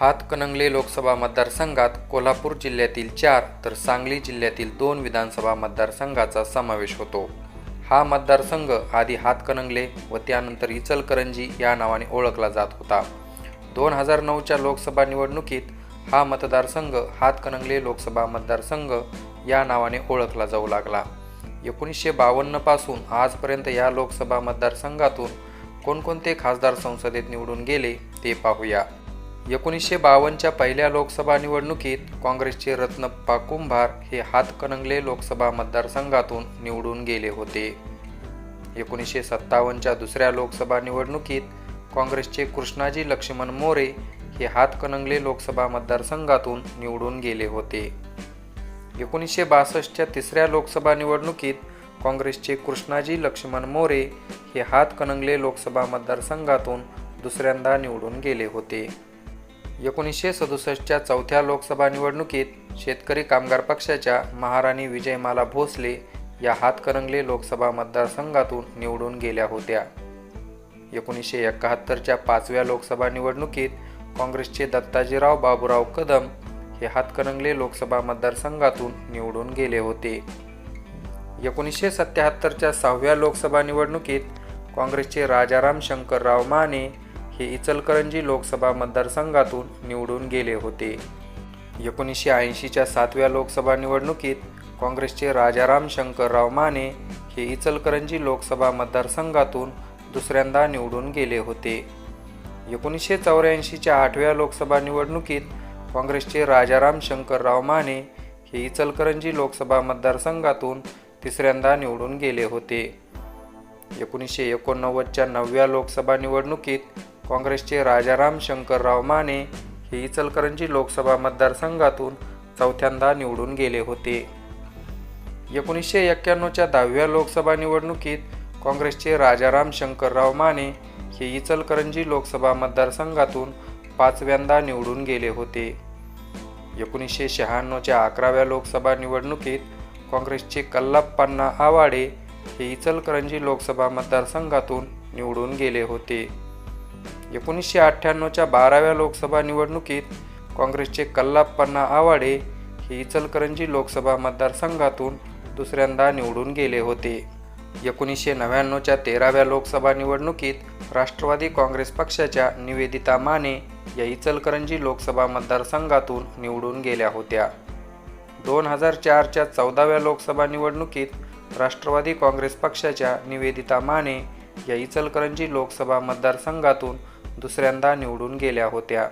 हातकणंगले लोकसभा मतदारसंघात कोल्हापूर जिल्ह्यातील चार तर सांगली जिल्ह्यातील दोन विधानसभा मतदारसंघाचा समावेश होतो. हा मतदारसंघ आधी हातकणंगले व त्यानंतर इचलकरंजी या नावाने ओळखला जात होता. दोन हजार नऊच्या लोकसभा निवडणुकीत हा मतदारसंघ हातकणंगले लोकसभा मतदारसंघ या नावाने ओळखला जाऊ लागला. एकोणीसशे बावन्नपासून आजपर्यंत या लोकसभा मतदारसंघातून कोणकोणते खासदार संसदेत निवडून गेले ते पाहूया. एकोणीसशे बावन्नच्या पहिल्या लोकसभा निवडणुकीत काँग्रेसचे रत्नप्पा कुंभार हे हातकणंगले लोकसभा मतदारसंघातून निवडून गेले होते. एकोणीसशे सत्तावन्नच्या दुसऱ्या लोकसभा निवडणुकीत काँग्रेसचे कृष्णाजी लक्ष्मण मोरे हे हातकणंगले लोकसभा मतदारसंघातून निवडून गेले होते. एकोणीसशे बासष्टच्या तिसऱ्या लोकसभा निवडणुकीत काँग्रेसचे कृष्णाजी लक्ष्मण मोरे हे हातकणंगले लोकसभा मतदारसंघातून दुसऱ्यांदा निवडून गेले होते. एकोणीसशे सदुसष्टच्या चौथ्या लोकसभा निवडणुकीत शेतकरी कामगार पक्षाच्या महाराणी विजयमाला भोसले या हातकरंगले लोकसभा मतदारसंघातून निवडून गेल्या होत्या. एकोणीसशे एकाहत्तरच्या पाचव्या लोकसभा निवडणुकीत काँग्रेसचे दत्ताजीराव बाबूराव कदम हे हातकरंगले लोकसभा मतदारसंघातून निवडून गेले होते. एकोणीसशे सत्याहत्तरच्या सहाव्या लोकसभा निवडणुकीत काँग्रेसचे राजाराम शंकरराव माने हे इचलकरंजी लोकसभा मतदारसंघातून निवडून गेले होते. एकोणीसशे ऐंशीच्या सातव्या लोकसभा निवडणुकीत काँग्रेसचे राजाराम शंकरराव माने हे इचलकरंजी लोकसभा मतदारसंघातून दुसऱ्यांदा निवडून गेले होते. एकोणीसशे चौऱ्याऐंशीच्या आठव्या लोकसभा निवडणुकीत काँग्रेसचे राजाराम शंकरराव माने हे इचलकरंजी लोकसभा मतदारसंघातून तिसऱ्यांदा निवडून गेले होते. एकोणीसशे एकोणनव्वदच्या नवव्या लोकसभा निवडणुकीत काँग्रेसचे राजाराम शंकरराव माने हे इचलकरंजी लोकसभा मतदारसंघातून चौथ्यांदा निवडून गेले होते. एकोणीसशे एक्क्याण्णवच्या दहाव्या लोकसभा निवडणुकीत काँग्रेसचे राजाराम शंकरराव माने हे इचलकरंजी लोकसभा मतदारसंघातून पाचव्यांदा निवडून गेले होते. एकोणीसशे शहाण्णवच्या अकराव्या लोकसभा निवडणुकीत काँग्रेसचे कल्लाप्पांना आवाडे हे इचलकरंजी लोकसभा मतदारसंघातून निवडून गेले होते. एकोणीसशे अठ्ठ्याण्णवच्या बाराव्या लोकसभा निवडणुकीत काँग्रेसचे कल्लाप्पन्ना आवाडे हे इचलकरंजी लोकसभा मतदारसंघातून दुसऱ्यांदा निवडून गेले होते. एकोणीसशे नव्याण्णवच्या तेराव्या लोकसभा निवडणुकीत राष्ट्रवादी काँग्रेस पक्षाच्या निवेदिता माने या इचलकरंजी लोकसभा मतदारसंघातून निवडून गेल्या होत्या. दोन हजार चारच्या चौदाव्या लोकसभा निवडणुकीत राष्ट्रवादी काँग्रेस पक्षाच्या निवेदिता माने या इचलकरंजी लोकसभा मतदारसंघातून दुसऱ्यांदा निवडून गेल्या होत्या.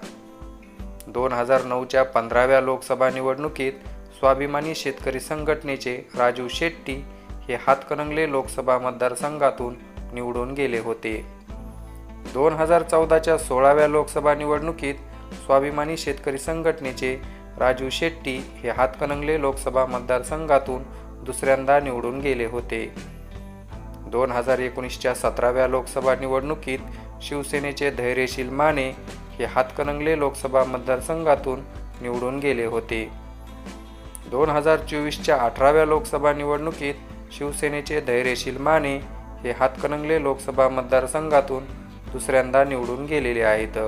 दोन हजार नऊच्या पंधराव्या लोकसभा निवडणुकीत स्वाभिमानी शेतकरी संघटनेचे राजू शेट्टी हे हातकणंगले लोकसभा मतदारसंघातून निवडून गेले होते. दोन हजार चौदाच्या सोळाव्या लोकसभा निवडणुकीत स्वाभिमानी शेतकरी संघटनेचे राजू शेट्टी हे हातकणंगले लोकसभा मतदारसंघातून दुसऱ्यांदा निवडून गेले होते. दोन हजार एकोणीसच्या सतराव्या लोकसभा निवडणुकीत शिवसेनेचे धैर्यशील माने हे हातकणंगले लोकसभा मतदारसंघातून निवडून गेले होते. दोन हजार चोवीसच्या अठराव्या लोकसभा निवडणुकीत शिवसेनेचे धैर्यशील माने हे हातकणंगले लोकसभा मतदारसंघातून दुसऱ्यांदा निवडून गेलेले आहेत.